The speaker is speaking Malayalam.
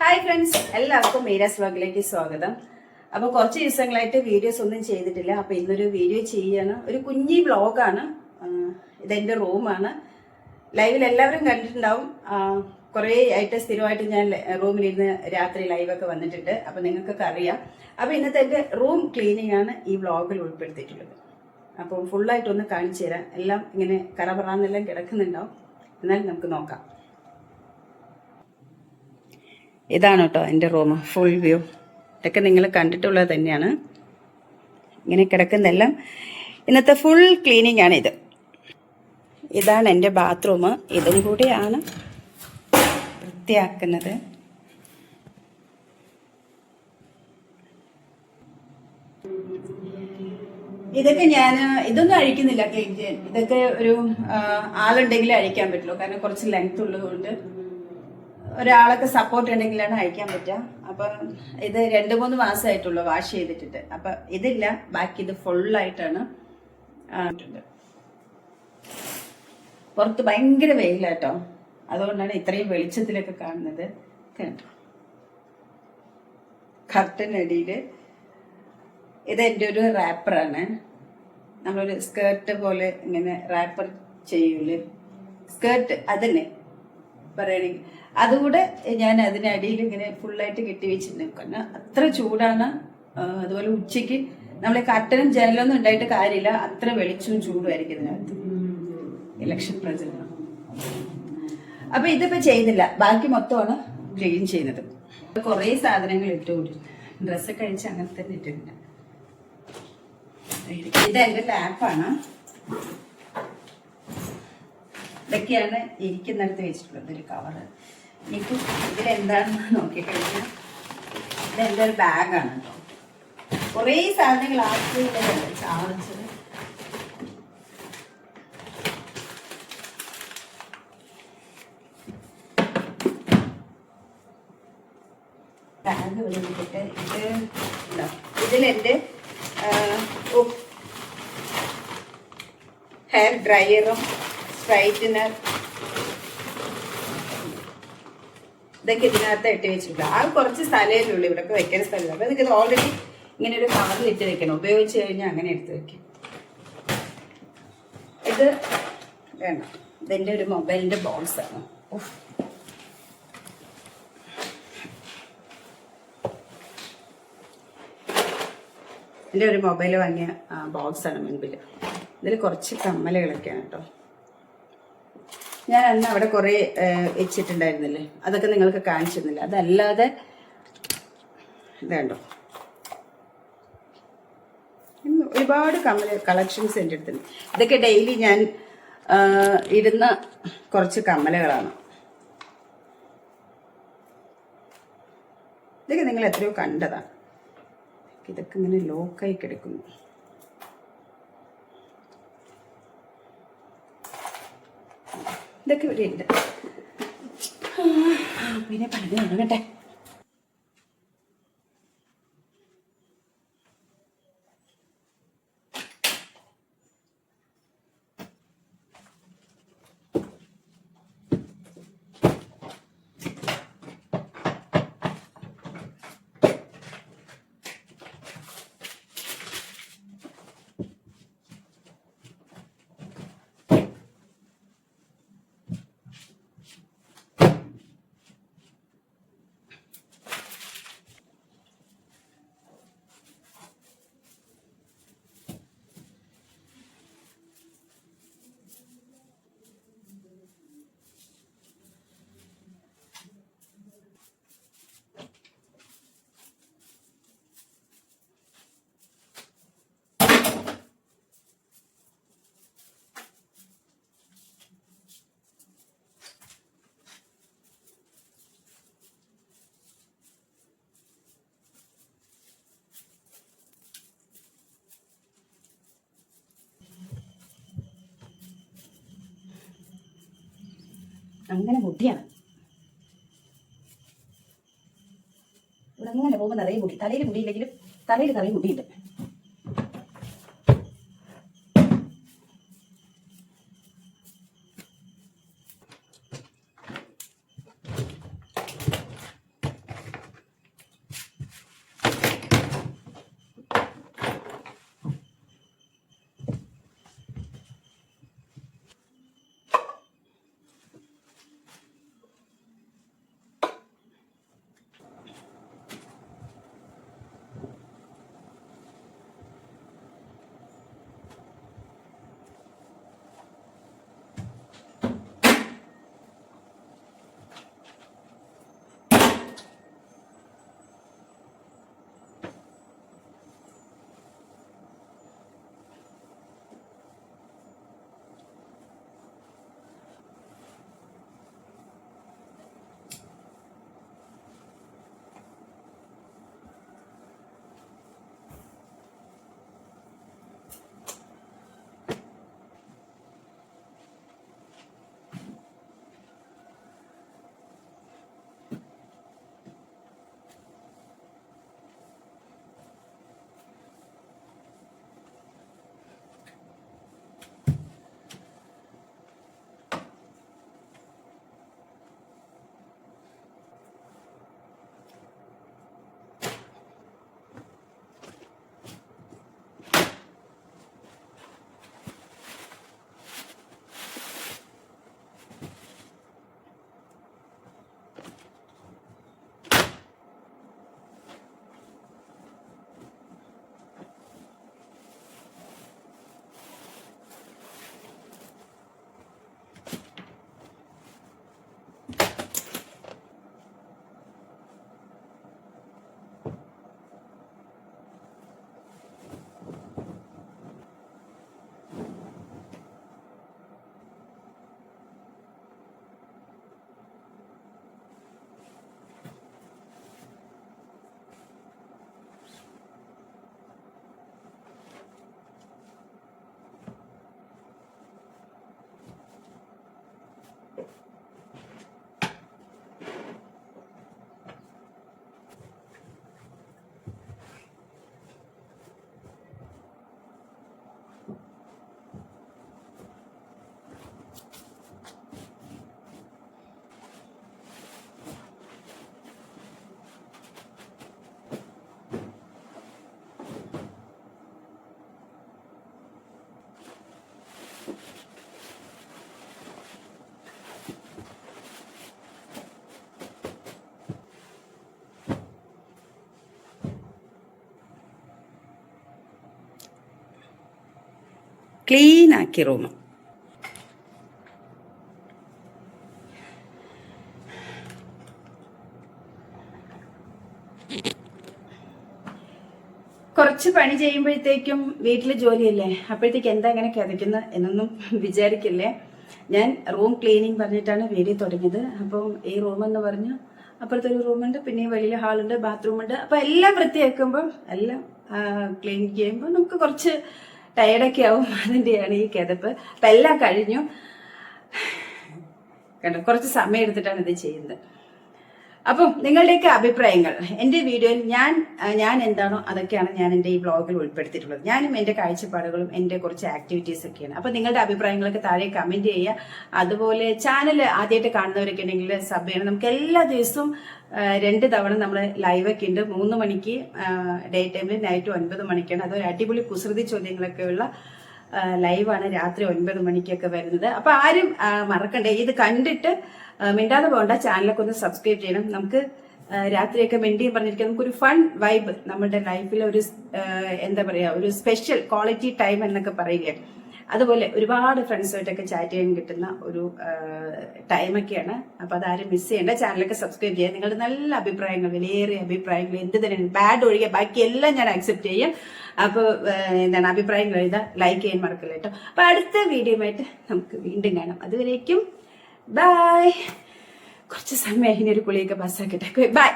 ഹായ് ഫ്രണ്ട്സ് എല്ലാവർക്കും മീരാസ് വ്ലോഗിലേക്ക് സ്വാഗതം. അപ്പോൾ കുറച്ച് ദിവസങ്ങളായിട്ട് വീഡിയോസ് ഒന്നും ചെയ്തിട്ടില്ല. അപ്പോൾ ഇന്നൊരു വീഡിയോ ചെയ്യാണ്. ഒരു കുഞ്ഞി വ്ലോഗാണ്. ഇതെന്റെ റൂമാണ് ലൈവിൽ എല്ലാവരും കണ്ടിട്ടുണ്ടാവും. കുറേ ആയിട്ട് സ്ഥിരമായിട്ട് ഞാൻ റൂമിലിരുന്ന് രാത്രി ലൈവൊക്കെ വന്നിട്ടുണ്ട്. അപ്പോൾ നിങ്ങൾക്കൊക്കെ അറിയാം. അപ്പോൾ ഇന്നത്തെ എന്റെ റൂം ക്ലീനിങ് ആണ് ഈ വ്ലോഗിൽ ഉൾപ്പെടുത്തിയിട്ടുള്ളത്. അപ്പോൾ ഫുള്ളായിട്ടൊന്ന് കാണിച്ചു തരാം. എല്ലാം ഇങ്ങനെ കറപറാന്നെല്ലാം കിടക്കുന്നുണ്ടാവും. എന്നാൽ നമുക്ക് നോക്കാം. ഇതാണ് കേട്ടോ എന്റെ റൂം ഫുൾ വ്യൂ ഇതൊക്കെ നിങ്ങൾ കണ്ടിട്ടുള്ളത് തന്നെയാണ്. ഇങ്ങനെ കിടക്കുന്നതെല്ലാം ഇന്നത്തെ ഫുൾ ക്ലീനിങ് ആണ് ഇത്. ഇതാണ് എന്റെ ബാത്റൂം ഇതും കൂടിയാണ് വൃത്തിയാക്കുന്നത്. ഇതൊക്കെ ഞാൻ ഇതൊന്നും അഴിക്കുന്നില്ല ക്ലീൻ ചെയ്യാൻ. ഇതൊക്കെ ഒരു ആളുണ്ടെങ്കിൽ അഴിക്കാൻ പറ്റുള്ളൂ. കാരണം കുറച്ച് ലെങ്ത് ഉള്ളതുകൊണ്ട്. ഒരാളൊക്കെ സപ്പോർട്ട് ഉണ്ടെങ്കിലാണ് അയക്കാൻ പറ്റുക. അപ്പൊ ഇത് രണ്ട് മൂന്ന് മാസമായിട്ടുള്ളൂ വാഷ് ചെയ്തിട്ടിട്ട്. അപ്പൊ ഇതില്ല ബാക്കി ഇത് ഫുള്ളായിട്ടാണ് പുറത്ത് ഭയങ്കര വെയിലാട്ടോ. അതുകൊണ്ടാണ് ഇത്രയും വെളിച്ചത്തിലൊക്കെ കാണുന്നത്. കണ്ടോ? കർട്ടനടിയിൽ ഇത് എന്റെ ഒരു റാപ്പറാണ് നമ്മളൊരു സ്കേർട്ട് പോലെ ഇങ്ങനെ റാപ്പർ ചെയ്യൂലേ? സ്കേർട്ട് അതന്നെ പറയണെങ്കിൽ. അതുകൂടെ ഞാൻ അതിനടിയിൽ ഇങ്ങനെ ഫുള്ളായിട്ട് കെട്ടി വെച്ചിട്ടുണ്ട്. കാരണം അത്ര ചൂടാണ്. അതുപോലെ ഉച്ചയ്ക്ക് നമ്മളെ കട്ടനും ജനലൊന്നും ഉണ്ടായിട്ട് കാര്യമില്ല. അത്ര വെളിച്ചവും ചൂടുമായിരിക്കും ഇതിനകത്ത്. ഇലക്ഷൻ പ്രചരണം. അപ്പൊ ഇതിപ്പോ ചെയ്തില്ല. ബാക്കി മൊത്തമാണ് ക്ലീൻ ചെയ്യുന്നത് കുറേ സാധനങ്ങൾ ഇട്ടുകൂടി ഡ്രസ്സൊക്കെ കഴിച്ച് അങ്ങനെ തന്നെ ഇട്ടിട്ടുണ്ട്. ഇത് എന്റെ ലാപ്പാണ്. ഇതൊക്കെയാണ് ഇരിക്കുന്നിടത്ത് വെച്ചിട്ടുള്ളത് ഒരു കവറ് എനിക്ക് ഇതിലെന്താണെന്ന് നോക്കിക്കഴിഞ്ഞാൽ ഇതെന്റെ ഒരു ബാഗാണ് കുറേ സാധനങ്ങൾ ആക്കിയുള്ളതുണ്ട് ചാർജർ ബാഗ് വിളിച്ചിട്ട് ഇതാ. ഇതിലെന്റെ ഹെയർ ഡ്രയറും സ്ട്രൈറ്റനർ ഇതൊക്കെ ഇതിനകത്ത് ഇട്ട് വെച്ചിട്ടുണ്ട്. ആ കുറച്ച് സ്ഥലമേ ഉള്ളൂ ഇവിടെ വെക്കാൻ സ്ഥലമില്ല അപ്പൊ ഇത് ഓൾറെഡി ഇങ്ങനെ ഒരു കവറിൽ ഇട്ട് വെക്കണം. ഉപയോഗിച്ച് കഴിഞ്ഞാൽ അങ്ങനെ എടുത്ത് വെക്കാം. ഇത് വേണം. ഇതെന്റെ ഒരു മൊബൈലിന്റെ ബോക്സ് ആണ്. എന്റെ ഒരു മൊബൈൽ വാങ്ങിയ ബോക്സ് ആണ് മുൻപിൽ ഇതിൽ കുറച്ച് കമ്മലുകളൊക്കെയാണ് കേട്ടോ. ഞാൻ അന്ന് അവിടെ കുറേ വെച്ചിട്ടുണ്ടായിരുന്നില്ലേ? അതൊക്കെ നിങ്ങൾക്ക് കാണിച്ചിരുന്നില്ല? അതല്ലാതെ ഇന്ന് ഒരുപാട് കമ്മൽ കളക്ഷൻസ് എന്റെ അടുത്തുണ്ട്. ഇതൊക്കെ ഡെയിലി ഞാൻ ഇടുന്ന കുറച്ച് കമ്മലുകളാണ്. ഇതൊക്കെ നിങ്ങൾ എത്രയോ കണ്ടതാണ് ഇതൊക്കെ ഇങ്ങനെ ലോക്കായി കിടക്കുന്നു. ഇതൊക്കെ ഇവിടെ ഉണ്ട്. പിന്നെ പണിത് തുടങ്ങട്ടെ അങ്ങനെ മുടിയാണ് ഇവിടെ അങ്ങനെ പോകുമ്പോൾ നിറയെ മുടി തലയിൽ മുടിയില്ലെങ്കിലും തലയിൽ നിറയെ മുടിയുണ്ട് ക്ലീൻ ആക്കി റൂം. കുറച്ച് പണി ചെയ്യുമ്പോഴത്തേക്കും വീട്ടിൽ ജോലിയല്ലേ? അപ്പോഴത്തേക്ക് എന്താ ഇങ്ങനെ കിതയ്ക്കുന്നത് എന്നൊന്നും വിചാരിക്കില്ലേ? ഞാൻ റൂം ക്ലീനിങ് പറഞ്ഞിട്ടാണ് വീഡിയോ തുടങ്ങിയത്. അപ്പം ഈ റൂം എന്ന് പറഞ്ഞു അപ്പുറത്തൊരു റൂമുണ്ട് പിന്നെ വലിയ ഹാളുണ്ട് ബാത്റൂമുണ്ട്. അപ്പം എല്ലാം വൃത്തിയാക്കുമ്പോൾ എല്ലാം ക്ലീൻ ചെയ്യുമ്പോൾ നമുക്ക് കുറച്ച് ടയർഡൊക്കെ ആവും അതിന്റെയാണ് ഈ കിതപ്പ്. അപ്പം എല്ലാം കഴിഞ്ഞു. കണ്ടു കുറച്ച് സമയം എടുത്തിട്ടാണ് ഇത് ചെയ്യുന്നത്. അപ്പം നിങ്ങളുടെയൊക്കെ അഭിപ്രായങ്ങൾ. എന്റെ വീഡിയോയിൽ ഞാൻ ഞാൻ എന്താണോ അതൊക്കെയാണ് ഞാൻ എന്റെ ഈ ബ്ലോഗിൽ ഉൾപ്പെടുത്തിയിട്ടുള്ളത്. ഞാനും എന്റെ കാഴ്ചപ്പാടുകളും എന്റെ കുറച്ച് ആക്ടിവിറ്റീസ് ഒക്കെയാണ്. അപ്പം നിങ്ങളുടെ അഭിപ്രായങ്ങളൊക്കെ താഴെ കമന്റ് ചെയ്യുക. അതുപോലെ ചാനൽ ആദ്യമായിട്ട് കാണുന്നവരൊക്കെ ഉണ്ടെങ്കിൽ സബ് ചെയ്യണം. നമുക്ക് എല്ലാ ദിവസവും രണ്ട് തവണ നമ്മൾ ലൈവൊക്കെ ഉണ്ട്. മൂന്ന് മണിക്ക് ഡേ ടൈമിൽ നൈറ്റ് ഒൻപത് മണിക്കാണ്. അതൊരു അടിപൊളി കുസൃതി ചോദ്യങ്ങളൊക്കെ ഉള്ള ആ, ലൈവാണ് രാത്രി ഒൻപത് മണിക്കൊക്കെ വരുന്നത്. അപ്പൊ ആരും മറക്കണ്ടേ. ഇത് കണ്ടിട്ട് മിണ്ടാതെ പോകണ്ട. ചാനലൊക്കെ ഒന്ന് സബ്സ്ക്രൈബ് ചെയ്യണം. നമുക്ക് രാത്രിയൊക്കെ മിണ്ടിയും പറഞ്ഞിരിക്കാം. നമുക്കൊരു ഫൺ വൈബ് നമ്മുടെ ലൈഫിൽ ഒരു എന്താ പറയാ ഒരു സ്പെഷ്യൽ ക്വാളിറ്റി ടൈം എന്നൊക്കെ പറയില്ലേ അതുപോലെ ഒരുപാട് ഫ്രണ്ട്സുമായിട്ടൊക്കെ ചാറ്റ് ചെയ്യാൻ കിട്ടുന്ന ഒരു ടൈമൊക്കെയാണ് അപ്പൊ അതാരും മിസ് ചെയ്യേണ്ട. ചാനലൊക്കെ സബ്സ്ക്രൈബ് ചെയ്യുക നിങ്ങളുടെ നല്ല അഭിപ്രായങ്ങൾ വിലയേറിയ അഭിപ്രായങ്ങൾ എന്ത് തന്നെ ബാഡ് ഒഴികെ ബാക്കി എല്ലാം ഞാൻ അക്സെപ്റ്റ് ചെയ്യും. അപ്പോൾ എന്താണ് അഭിപ്രായങ്ങൾ എഴുതാം ലൈക്ക് ചെയ്യാൻ മറക്കില്ല കേട്ടോ അപ്പൊ അടുത്ത വീഡിയോയുമായിട്ട് നമുക്ക് വീണ്ടും കാണാം. അതുവരേക്കും ബായ് കുറച്ച് സമയം അതിനൊരു കുളിയൊക്കെ പാസ്സാക്കട്ടെ ബൈ